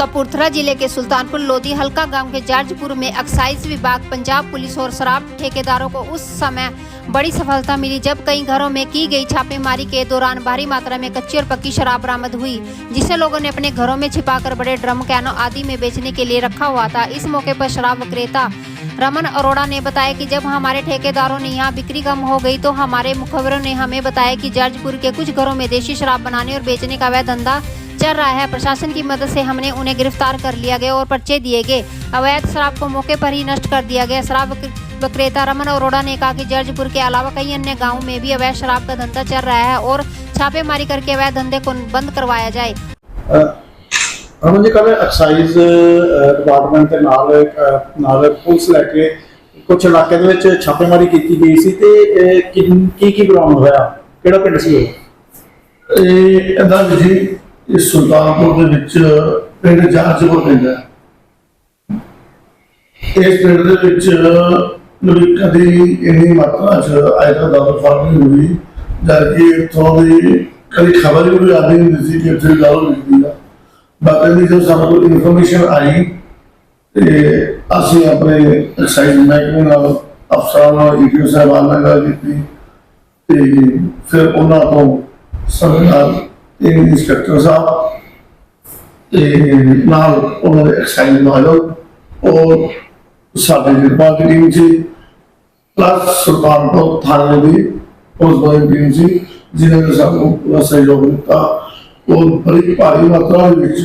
कपूरथला ज़िले के सुल्तानपुर लोधी हल्का गाँव के जार्जपुर में एक्साइज विभाग, पंजाब पुलिस और शराब ठेकेदारों को उस समय बड़ी सफलता मिली जब कई घरों में की गई छापेमारी के दौरान भारी मात्रा में कच्ची और पक्की शराब बरामद हुई, जिसे लोगों ने अपने घरों में छिपाकर बड़े ड्रम, कैनो आदि में बेचने के लिए रखा हुआ था। इस मौके पर शराब विक्रेता रमन अरोड़ा ने बताया कि जब हमारे ठेकेदारों ने यहाँ बिक्री कम हो गई तो हमारे मुखबरों ने हमें बताया कि जार्जपुर के कुछ घरों में देशी शराब बनाने और बेचने का वह धंधा चल रहा है प्रशासन की मदद से हमने उन्हें गिरफ्तार कर लिया गया और पर्चे दिए गए अवैध शराब को मौके पर ही नष्ट कर दिया गया शराब विक्र- विक्रेता रमन अरोड़ा ने कहा कि जर्जपुर के अलावा कई अन्य गांवों में भी अवैध शराब का धंधा चल रहा है और छापेमारी करके अवैध धंधे को बंद करवाया जाए ਅਮਨ ਜੀ ਕੱਲ ਐਕਸਾਈਜ਼ ਡਿਪਾਰਟਮੈਂਟ ਦੇ ਨਾਲ ਅਹ, ਨਾਲ ਪੁਲਿਸ ਲੈ ਕੇ ਕੁਝ ਇਲਾਕੇ ਦੇ ਵਿੱਚ ਛਾਪੇਮਾਰੀ ਕੀਤੀ ਗਈ ਸੀ ਤੇ ਇਹ ਕੀ ਕੀ ਕੀ ਬਰਾਮਦ ਹੋਇਆ ਕਿਹੜਾ ਪਿੰਡ ਸੀ ਇਹ ਇਹ ਇਹਦਾ ਜੀ ਇਹ ਸੁਲਤਾਨਪੁਰ ਦੇ ਵਿੱਚ ਪਿੰਡ ਜਾਰਜਪੁਰ ਪੈਂਦਾ ਇਸ ਪਿੰਡ ਦੇ ਵਿੱਚ ਜਿਹੜੀ ਕਦੀ ਇੰਨੀ ਮਾਤਰਾ ਚ ਆਇਤਾ ਦਾ ਫ਼ਰਕ ਨਹੀਂ ਹੋਈ ਜਦ ਕਿ ਇੱਥੋਂ ਦੀ ਕਦੀ ਖਬਰ ਹੀ ਆਦੀ ਨਹੀਂ ਸੀ ਕਿ ਇੱਥੇ ਗੱਲ ਹੋਈ ਆ। ਬਾਕੀ ਦੀ ਸਾਨੂੰ ਇਨਫੋਰਮੇਸ਼ਨ ਆਈ, ਤੇ ਅਸੀਂ ਆਪਣੇ ਐਕਸਾਈਜ਼ ਮਹਿਕਮੇ ਨਾਲ, ਅਫਸਰਾਂ ਨਾਲ ਈਟੀਓ ਸਾਹਿਬਾਨ ਨਾਲ ਗੱਲ ਕੀਤੀ, ਤੇ ਫਿਰ ਉਹਨਾਂ ਤੋਂ ਸਰਕਾਰ ਤੇ ਇੰਸਪੈਕਟਰ ਸਾਹਿਬ, ਤੇ ਨਾਲ ਉਹਨਾਂ ਦੇ ਐਕਸਾਈਜ਼ ਮਾਲਕ ਔਰ ਸਾਡੇ ਨਿਰਮਾਣ ਦੀ ਟੀਮ ਸੀ ਪਲੱਸ ਸੁਲਤਾਨਪੁਰ ਥਾਣੇ ਦੀ ਉਸ ਬਾਰੇ ਟੀਮ ਸੀ ਜਿਨ੍ਹਾਂ ਨੇ ਸਾਨੂੰ ਪੂਰਾ ਸਹਿਯੋਗ ਦਿੱਤਾ। ਔਰ ਬੜੀ ਭਾਰੀ ਮਾਤਰਾ ਵਿੱਚ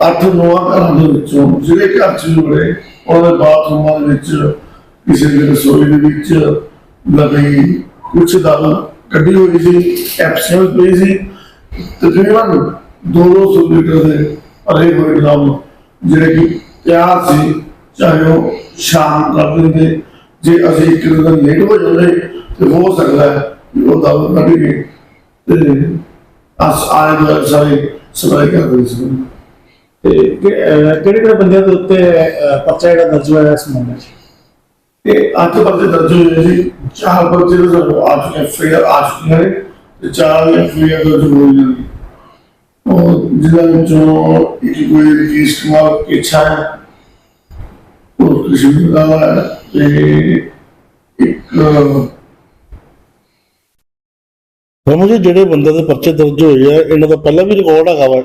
ਅੱਠ ਨੌਂ ਘਰਾਂ ਦੇ ਵਿੱਚੋਂ ਜਿਹੜੇ ਘਰ ਚ ਜੁੜੇ ਉਹਨਾਂ ਦੇ ਬਾਥਰੂਮਾਂ ਦੇ ਵਿੱਚ, ਕਿਸੇ ਦੀ ਰਸੋਈ ਦੇ ਵਿੱਚ ਲਗੀ ਕੁਛ ਦਾਲ ਕੱਢੀ ਹੋਈ ਸੀ ਐਪਸਲ ਪਈ ਸੀ ਤਕਰੀਬਨ 200 ਲੀਟਰ ਦੇ ਭਰੇ ਹੋਏ ਡਰਮ ਜਿਹੜੇ ਕਿ ਤਿਆਰ ਸੀ, ਚਾਹੇ ਉਹ ਸ਼ਾਮ ਕਰ ਦਿੰਦੇ ਜੇ ਅਸੀਂ ਇੱਕ ਦਿਨ ਲੇਟ ਹੋ ਜਾਂਦੇ, ਤੇ ਹੋ ਸਕਦਾ ਹੈ ਉਹ ਦਾਲ ਕੱਢ ਗਏ ਤੇ ਅਸ ਆਏ ਦੁਆਲੇ ਸਾਰੇ ਸਪਲਾਈ ਕਰਦੇ ਸੀ। ਤੇ ਕਿਹੜੇ ਕਿਹੜੇ ਬੰਦਿਆਂ ਦੇ ਉੱਤੇ ਪਰਚਾ ਜਿਹੜਾ ਦਰਜ ਹੋਇਆ ਇਸ ਮਾਮਲੇ 'ਚ? ਇਹ ਅੱਠ ਬੰਦੇ ਦਰਜ ਹੋਏ ਸੀ ਚਾਰ ਬੰਦੇ ਦੇ ਸਾਨੂੰ ਅੱਜ ਐਫਆਈਆਰ ਆ ਚੁੱਕੀਆਂ ਨੇ? ਤੇ ਚਾਰ ਐਫਆਈਆਰ ਦਰਜ ਹੋਈ ਨੇ ਉਹ ਜਿਹਨਾਂ ਵਿੱਚੋਂ ਇੱਕ ਕੋਈ ਰਜਿਸਟਰ ਮਾਰ ਇੱਛਾ ਹੈ। ਉਹ ਕਸ਼ਮੀਰ ਦਾ ਹੈ ਤੇ ਇੱਕ ਰਮਨ ਜੀ ਜਿਹੜੇ ਬੰਦੇ ਦੇ ਪਰਚੇ ਦਰਜ ਹੋਏ ਆ ਇਹਨਾਂ ਦਾ ਪਹਿਲਾਂ ਵੀ ਰਿਕਾਰਡ ਹੈਗਾ ਵਾ?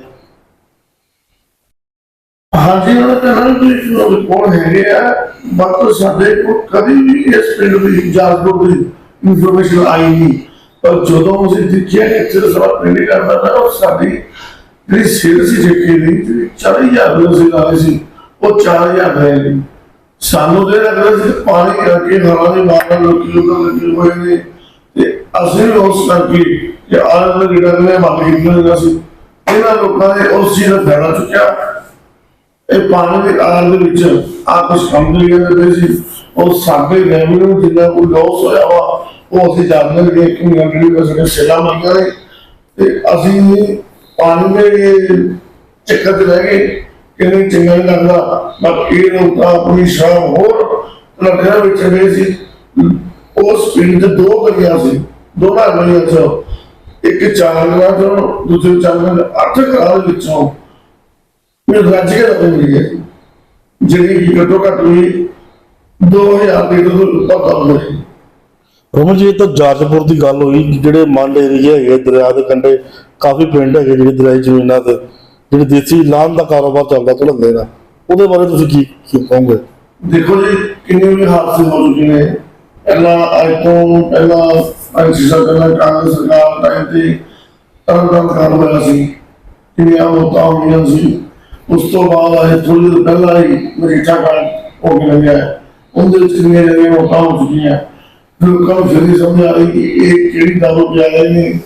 ਹਾਂਜੀ ਉਹਨਾਂ ਦਾ ਨਾਮ ਵੀ ਰਿਪੋਰਟ ਹੈਗੇ ਆ। ਬਾਕੀ ਸਾਡੇ ਕੋਲ ਕਦੀ ਵੀ ਇਸ ਪਿੰਡ ਦੀ ਜਾਗਰੂਕ ਦੀ ਇਨਫੋਰਮੇਸ਼ਨ ਆਈ ਨਹੀਂ। ਪਰ ਜਦੋਂ ਅਸੀਂ ਦੇਖਿਆ ਕਿ ਇੱਥੇ ਸਭ ਪਿੰਡ ਕਰਦਾ ਤਾਂ ਉਹ ਸਾਡੀ ਜਿਹੜੀ ਸੇਲ ਸੀ ਠੇਕੇ ਦੀ, ਜਿਹੜੀ 40000 ਰੁਪਏ ਸੀ ਲਾਏ ਸੀ, ਉਹ 4000 ਰਹਿ ਗਈ ਸਾਨੂੰ ਦੇ ਲੱਗਦਾ ਸੀ ਪਾਣੀ ਕਰਕੇ ਹਵਾ ਦੇ ਮਾਰਨ ਲੋਕੀ ਲੋਕਾਂ ਲੱਗੇ ਹੋਏ ਨੇ। ਤੇ ਅਸੀਂ ਉਸ ਕਰਕੇ ਕਿ ਆਲੇ ਦੇ ਜਿਹੜਾ ਨੇ ਮੰਗ ਕੀਤੀ ਸੀ, ਇਹਨਾਂ ਲੋਕਾਂ ਨੇ ਉਸ ਚੀਜ਼ ਦਾ ਫਾਇਦਾ ਚੁੱਕਿਆ। ਇਹ ਪਾਣੀ ਦੇ ਆਲ ਦੇ ਵਿੱਚ ਆ ਕੁਝ ਕੰਪਨੀਆਂ ਦੇ ਸੀ। ਉਹ ਸਾਡੇ ਰੈਵਨਿਊ ਜਿੰਨਾ ਕੋਈ ਲਾਸ ਹੋਇਆ ਵਾ, ਉਹ ਅਸੀਂ ਜਾਣਦੇ ਹਾਂ ਕਿ ਕਮਿਊਨਿਟੀ ਦੇ ਸਾਡੇ ਸੇਲਾ ਮੰਗੀਆਂ ਨੇ ਤੇ ਅਸੀਂ ਪਾਣੀ ਦੇ ਚੱਕਰ 'ਚ ਰਹਿ ਗਏ। ਕਿ ਨਹੀਂ ਚੰਗਾ ਨਹੀਂ ਲੱਗਦਾ। ਬਾਕੀ ਇਹ ਲੋਕ ਤਾਂ ਆਪਣੀ ਸ਼ਾਮ ਹੋਰ ਲੜਕਿਆਂ ਵਿੱਚ ਗਏ ਸੀ। ਉਸ ਪਿੰਡ 'ਚ ਦੋ ਗਲੀਆਂ ਸੀ, ਦੋਨਾਂ ਗਲੀਆਂ 'ਚ। ਇੱਕ ਚਾਰ ਗਲੀਆਂ 'ਚੋਂ ਦੂਸਰੀ ਚਾਰ ਗਲੀਆਂ ਅੱਠ ਘਰਾਂ ਦੇ ਵਿੱਚੋਂ। ਮੈਨੂੰ ਰੱਜ ਕੇ ਰਕਮ ਮਿਲੀ ਹੈ। ਜਿਹੜੀ ਘੱਟੋ ਘੱਟ ਵੀ 2000 ਲੀਟਰ ਤੋਂ ਕੰਮ ਹੋਈ ਰਮਨ ਜੀ ਇਹ ਤਾਂ ਜਾਰਜਪੁਰ ਦੀ ਗੱਲ ਹੋਈ ਕਿ ਜਿਹੜੇ ਮੰਡ ਏਰੀਆ ਹੈਗੇ ਦਰਿਆ ਦੇ ਕੰਢੇ ਕਾਫੀ ਪਿੰਡ ਹੈਗੇ ਜਿਹੜੇ ਦਰਿਆਈ ਜ਼ਮੀਨਾਂ ਤੇ ਜਿਹੜੇ ਦੇਸੀ ਲਾਨ ਦਾ ਕਾਰੋਬਾਰ ਚੱਲਦਾ ਚੜ੍ਹਦੇ ਨੇ ਉਹਦੇ ਬਾਰੇ ਤੁਸੀਂ ਕੀ ਕੀ ਕਹੋਗੇ? ਦੇਖੋ ਜੀ ਕਿੰਨੇ ਵੀ ਹਾਦਸੇ ਹੋ ਚੁੱਕੇ ਨੇ। ਪਹਿਲਾਂ ਅੱਜ ਤੋਂ ਪਹਿਲਾਂ ਸਾਲ ਪਹਿਲਾਂ ਕਾਂਗਰਸ ਸਰਕਾਰ ਟਾਈਮ ਤੇ ਤਰਨ ਤਾਰਨ ਕਾਂਡ ਹੋਇਆ ਸੀ। ਕਿੰਨੀਆਂ ਮੌਤਾਂ ਹੋਈਆਂ ਸੀ। ਉਸ ਤੋਂ ਬਾਅਦ ਆਏ ਥੋੜੀ ਦੇਰ ਪਹਿਲਾਂ ਹੀ ਮਰੀਠਾ ਕਾਂਡ ਹੋ ਕੇ ਲੱਗਿਆ ਉਹਦੇ ਵਿੱਚ ਕਿੰਨੀਆਂ ਜਿਹੜੀਆਂ ਮੌਤਾਂ ਹੋ ਚੁੱਕੀਆਂ ਲੋਕਾਂ ਨੂੰ ਫਿਰ ਸਮਝ ਆ ਰਹੀ ਕਿ ਇਹ ਕਿਹੜੀ ਦਾਰੂ ਪਿਆ ਰਹੇ ਨੇ।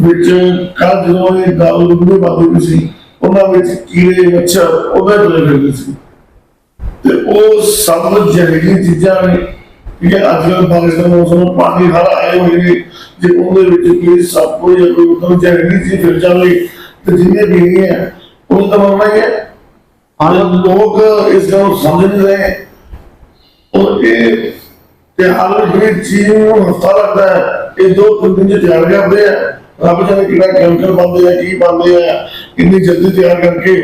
ਵਿੱਚ ਕੱਲ ਜਦੋਂ ਇਹ ਦਾਰੂ ਦੁੱਧ ਬਾਦੀ ਸੀ, ਉਹਨਾਂ ਵਿੱਚ ਕੀੜੇ, ਮੱਛਰ ਉਹਦੇ ਤੁਰੇ ਫਿਰਦੇ ਸੀ। ਤੇ ਉਹ ਸਭ ਜ਼ਹਿਰੀਲੀ ਚੀਜ਼ਾਂ ਨੇ। ਠੀਕ ਅੱਜ ਕੱਲ੍ਹ ਬਾਰਿਸ਼ ਦਾ ਮੌਸਮ ਪਾਣੀ ਹਰ ਆਏ ਹੋਏ ਨੇ। ਜੇ ਉਹਦੇ ਵਿੱਚ ਕੋਈ ਸੱਪ ਜਾਂ ਕੋਈ ਉਦੋਂ ਜ਼ਹਿਰੀਲੀ ਚੀਜ਼ ਫਿਰ ਜਾਵੇ ਤੇ ਜਿੰਨੇ ਪੀਣੀ ਹੈ ਉਹ ਤਾਂ ਮਰਨਾ ਹੀ ਹੈ। ਹਾਂ ਲੋਕ ਇਸ ਗੱਲ ਨੂੰ ਸਮਝ ਨਹੀਂ ਰਹੇ। ਉਹ ਇਹ ਤੇ ਹਾਲ ਜਿਹੜੀ ਚੀਜ਼ ਨੂੰ ਹਫਤਾ ਲੱਗਦਾ ਹੈ। ਇਹ ਦੋ ਤਿੰਨ ਦਿਨ ਚ ਤਿਆਰ ਕਰਦੇ ਆ। ਰੱਬ ਜਾਣੇ ਕਿਹੜਾ ਕੈਮੀਕਲ ਪਾਉਂਦੇ ਆ ਕੀ ਪਾਉਂਦੇ ਆ। ਇੰਨੀ ਜਲਦੀ ਤਿਆਰ ਕਰਕੇ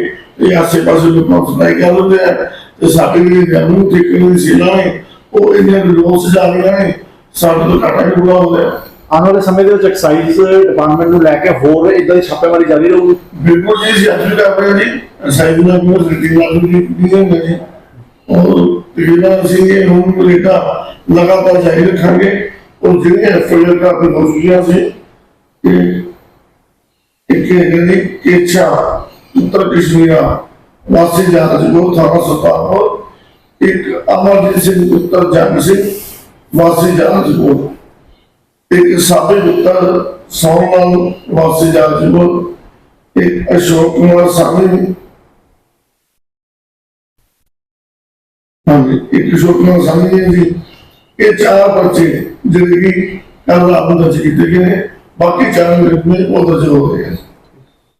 ਇਹ ਆਸੇ ਪਾਸੇ ਲੋਕਾਂ ਨੂੰ ਸੁਣਾਈ ਕਰ ਦਿੰਦੇ ਆ। ਤੇ ਸਾਡੇ ਜਿਹੜੇ ਜਨਮ ਠੇਕੇ ਦੀ ਸੀਲਾਂ ਨੇ ਉਹ ਇਹਨਾਂ ਰੋਸ ਜਾ ਰਹੀਆਂ ਨੇ ਸਾਡੇ ਤੋਂ ਘਾਟਾ ਨਹੀਂ ਪੂਰਾ ਹੋ ਰਿਹਾ। ਆਉਣ ਵਾਲੇ ਸਮੇਂ ਦੇ ਵਿੱਚ ਐਕਸਾਈਜ਼ ਡਿਪਾਰਟਮੈਂਟ ਨੂੰ ਲੈ ਕੇ ਹੋਰ ਇਦਾਂ ਦੀ ਛਾਪੇਮਾਰੀ ਜਾਰੀ ਰਹੂਗੀ। ਬਿਲਕੁਲ ਜੀ ਅਸੀਂ ਅੱਜ ਵੀ ਕਰ ਰਹੇ ਹਾਂ ਜੀ। ਸਾਈਡ ਨਾਲ ਵੀ ਰਿਟਿੰਗ ਲੱਗ ਰਹੀ ਨਹੀਂ ਹੁੰਦੇ ਜੀ ਉਹ ਤਕਰੀਬਨ ਅਸੀਂ ਇਹ ਹੁਣ ਰੇਟਾ ਲਗਾਤਾਰ ਜਾਰੀ ਰੱਖਾਂਗੇ। ਉਹ ਜਿਹੜੀਆਂ ਐਫਆਈਆਰ ਕਾਪੀ ਹੋ ਚੁੱਕੀਆਂ ਸੀ ਕਿ ਇੱਕ ਹੈਗੇ ਨੇ ਕੇਚਾ ਉੱਤਰ ਕਸ਼ਮੀਰਾ ਵਾਸੀ ਜਾਤ ਜੋ ਥਾਣਾ ਸੁਲਤਾਨਪੁਰ ਇੱਕ ਅਮਰਜੀਤ ਸਿੰਘ ਉੱਤਰ ਜੰਗ ਸਿੰਘ ਵਾਸੀ ਜਾਤ ਜੋ ਇੱਕ ਸਾਬੇ ਉੱਤਰ ਸੋਨਮਲ ਵਾਸੀ ਜਾਤ ਜੋ ਇੱਕ ਹਾਂਜੀ, ਇੱਕ ਅਸ਼ੋਕ ਕੁਮਾਰ ਸਾਹਮਣੇ ਜੀ। ਇਹ ਚਾਰ ਪਰਚੇ ਜਿਹੜੇ ਕਿ ਕੱਲ ਰਾਤ ਦਰਜ ਕੀਤੇ ਗਏ ਨੇ। ਬਾਕੀ ਚਾਰ ਮੇਰੇ ਉਹ ਦਰਜ ਹੋ ਗਏ ਹਨ